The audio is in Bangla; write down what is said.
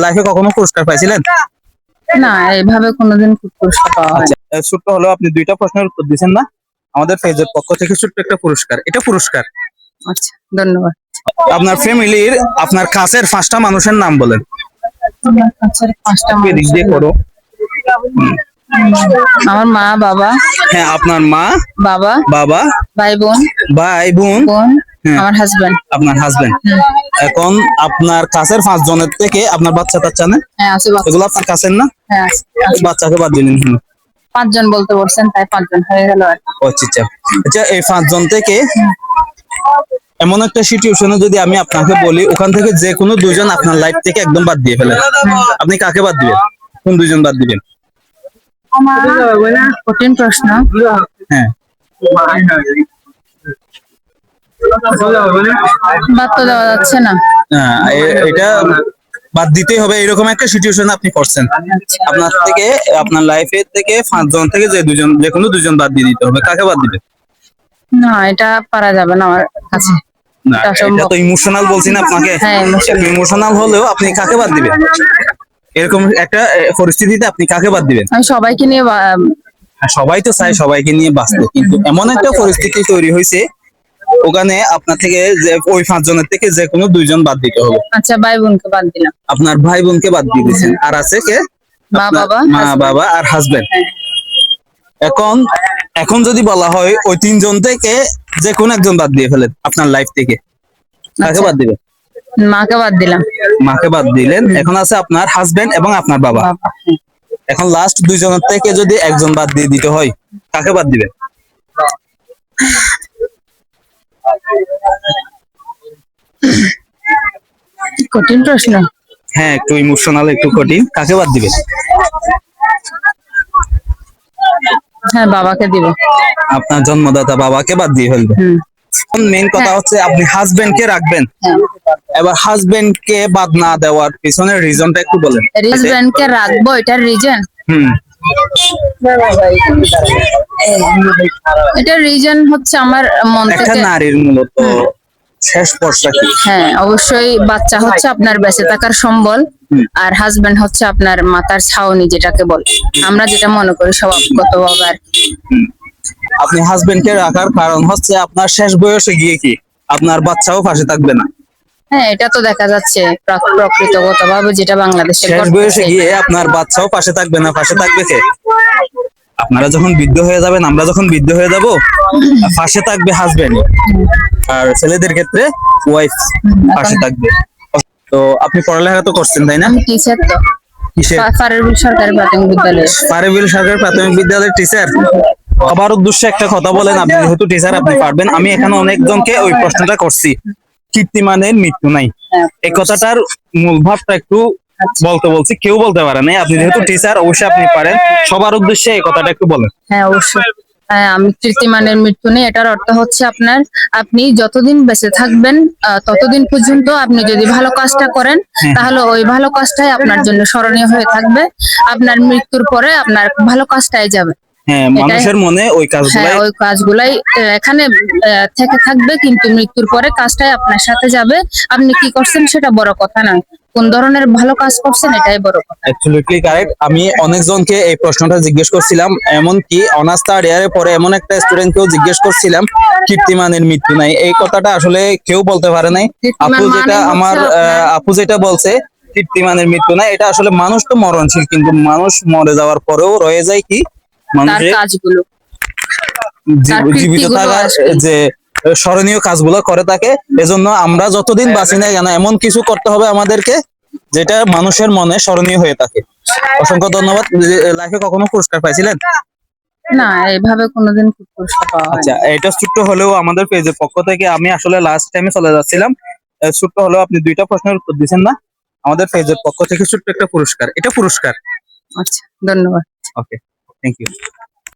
লাইফে কখনো পুরস্কার পাইছিলেন? না এইভাবে কোনোদিন পুরস্কার পাওয়া হয় আচ্ছা ছোট্ট হলেও আপনি দুইটা প্রশ্নের উত্তর দিয়েছেন না? আমাদের ফেজের পক্ষ থেকে ছোট্ট একটা পুরস্কার। এটা পুরস্কার। আচ্ছা ধন্যবাদ। আপনার ফ্যামিলির আপনার কাছের পাঁচটা মানুষের নাম বলেন। আমার কাছের পাঁচটা এদিক দিয়ে মানুষ। করো। আমার মা বাবা। হ্যাঁ আপনার মা বাবা। বাবা ভাই বোন। ভাই বোন। বোন হ্যাঁ। আমার হাজবেন্ড আপনার হাজবেন্ড এখন আপনার কাছের পাঁচ জনের থেকে আপনার বাচ্চা টাচ্চা না হ্যাঁ আছে বাচ্চা। এগুলো আপনার কাছের না? হ্যাঁ। বাচ্চাকে বাদ দিলেন হুম। পাঁচজন বলতে বলছেন তাই পাঁচজন হয়ে গেল আর আচ্ছা আচ্ছা। আচ্ছা এই পাঁচজন থেকে এমন একটা সিচুয়েশনে যদি আমি আপনাকে বলি ওখান থেকে যে কোনো দুইজন আপনার লাইফ থেকে একদম বাদ দিয়ে ফেলেন আপনি কাকে বাদ দিবেন? কোন দুইজন বাদ দিবেন? কঠিন প্রশ্ন। হ্যাঁ। বাদ তো দেওয়া যাচ্ছে না। হ্যাঁ, এটা বাদ দিতেই হবে। এরকম একটা সিচুয়েশন আপনি পড়ছেন আপনার থেকে আপনার লাইফের থেকে পাঁচজন থেকে যে দুজন যে কোনো দুজন বাদ দিয়ে দিতে হবে। কাকে বাদ দিবেন? না এটা পারা যাবে না আমার কাছে। না এটা তো ইমোশনাল বলছি না আপনাকে। হ্যাঁ, ইমোশনাল হলেও আপনি কাকে বাদ দিবেন? এরকম একটা পরিস্থিতিতে আপনি কাকে বাদ দিবেন? আমি সবাইকে নিয়ে বা- সবাই তো চায় সবাইকে নিয়ে বাঁচতে। কিন্তু এমন একটা পরিস্থিতি তৈরি হয়েছে ওখানে আপনার থেকে যে ওই পাঁচজনের থেকে যে কোনো দুইজন বাদ দিতে হবে। আচ্ছা ভাই বোনকে বাদ দিলাম। আপনার ভাই বোনকে বাদ দিয়ে দিয়েছেন। আর আছে কে? মা বাবা মা বাবা আর হাজবেন্ড এখন এখন যদি বলা হয় ওই তিনজন থেকে যে কোন একজন বাদ দিয়ে ফেলেন আপনার লাইফ থেকে। কাকে আচ্ছা। বাদ দিবেন? মাকে বাদ দিলাম। মাকে বাদ দিলেন। এখন আছে আপনার হাজবেন্ড এবং আপনার বাবা। বাবা হ্যাঁ। এখন লাস্ট দুইজনের থেকে যদি একজন বাদ দিয়ে দিতে হয় কাকে বাদ দিবেন? কঠিন প্রশ্ন। হ্যাঁ একটু ইমোশনাল একটু কঠিন। কাকে বাদ দিবে? হ্যাঁ বাবাকে দিব। আপনার জন্মদাতা বাবাকে বাদ দিয়ে ফেলবে। মেন কথা হচ্ছে আপনি হাজবেন্ড কে রাখবেন। হ্যাঁ। এবার হাজবেন্ড কে বাদ না দেওয়ার পিছনের রিজনটা একটু বলেন। হাজবেন্ডকে রাখব এটার রিজন হুম। এটার রিজন হচ্ছে আমার মন একটা নারীর মূলত শেষ পর্ষা কি? হ্যাঁ অবশ্যই বাচ্চা হচ্ছে আপনার বেঁচে থাকার সম্বল আর হাজবেন্ড হচ্ছে আপনার মাতার ছাউনি যেটাকে বলে। আমরা যেটা মনে করি স্বভাবগত ভাবে। আর আপনি হাজবেন্ড কে রাখার কারণ হচ্ছে আপনার শেষ বয়সে গিয়ে কি আপনার বাচ্চাও পাশে থাকবে না? হ্যাঁ এটা তো দেখা যাচ্ছে প্রাক- প্রকৃতগত ভাবে যেটা বাংলাদেশের শেষ বয়সে গিয়ে আপনার বাচ্চাও পাশে থাকবে না পাশে থাকবে কে? আপনারা যখন বৃদ্ধ হয়ে যাবেন আমরা যখন বৃদ্ধ হয়ে যাব পাশে থাকবে হাজবেন্ড আর ছেলেদের ক্ষেত্রে ওয়াইফ পাশে থাকবে। তো আপনি পড়ালেখা তো করছেন তাই না? টিচার তো। কিসে ফা- ফারেরবিল সরকারি প্রাথমিক বিদ্যালয়ে। পারেবিল সরকার প্রাথমিক বিদ্যালয়ের টিচার আবার উদ্দেশ্যে একটা কথা বলেন আপনি যেহেতু টিচার আপনি পারবেন। আমি এখানে অনেকজনকে ওই প্রশ্নটা করছি। কীর্তিমানের মৃত্যু নাই। হ্যাঁ। এই কথাটার মূল ভাবটা একটু বলতে বলছি কেউ বলতে পারে নাই। আপনি যেহেতু টিচার অবশ্যই আপনি পারেন। সবার উদ্দেশ্যে এই কথাটা একটু বলেন। হ্যাঁ অবশ্যই। হ্যাঁ আমি কীর্তিমানের মৃত্যু নেই এটার অর্থ হচ্ছে আপনার আপনি যতদিন বেঁচে থাকবেন ততদিন পর্যন্ত আপনি যদি ভালো কাজটা করেন তাহলে ওই ভালো কাজটাই আপনার জন্য স্মরণীয় হয়ে থাকবে। আপনার মৃত্যুর পরে আপনার ভালো কাজটাই যাবে। হ্যাঁ মানুষের মনে ওই কাজগুলাই হ্যাঁ ওই কাজগুলাই এখানে থেকে থাকবে কিন্তু মৃত্যুর পরে কাজটাই আপনার সাথে যাবে। আপনি কি করছেন সেটা বড় কথা নয় কোন ধরনের ভালো কাজ করছেন এটাই বড় কথা। অ্যাবসলিউটলি কারেক্ট আমি অনেকজনকে এই প্রশ্নটা জিজ্ঞেস করছিলাম এমনকি অনার্স থার্ড ইয়ারে পরে এমন একটা স্টুডেন্টকেও জিজ্ঞেস করছিলাম কীর্তিমানের মৃত্যু নাই। এই কথাটা আসলে কেউ বলতে পারে নাই। আপু মানে যেটা আমার আপু যেটা বলছে কীর্তিমানের মৃত্যু নাই এটা আসলে মানুষ তো মরণশীল কিন্তু মানুষ মরে যাওয়ার পরেও রয়ে যায় কি? তার কাজগুলো। জীবিত থাকার যে স্মরণীয় কাজগুলো করে থাকে এজন্য আমরা যতদিন বাঁচি না কেন এমন কিছু করতে হবে আমাদেরকে যেটা মানুষের মনে স্মরণীয় হয়ে থাকে। অসংখ্য ধন্যবাদ। লাইফে কখনো পুরস্কার পাইছিলেন? না এইভাবে কোনোদিন পুরস্কার পাওয়া আচ্ছা এটা ছোট্ট হলেও আমাদের পেজের পক্ষ থেকে আমি আসলে লাস্ট টাইমে চলে যাচ্ছিলাম। ছোট্ট হলেও আপনি দুইটা প্রশ্নের উত্তর দিয়েছেন না? আমাদের পেজের পক্ষ থেকে ছোট্ট একটা পুরস্কার। এটা পুরস্কার। আচ্ছা ধন্যবাদ। Okay thank you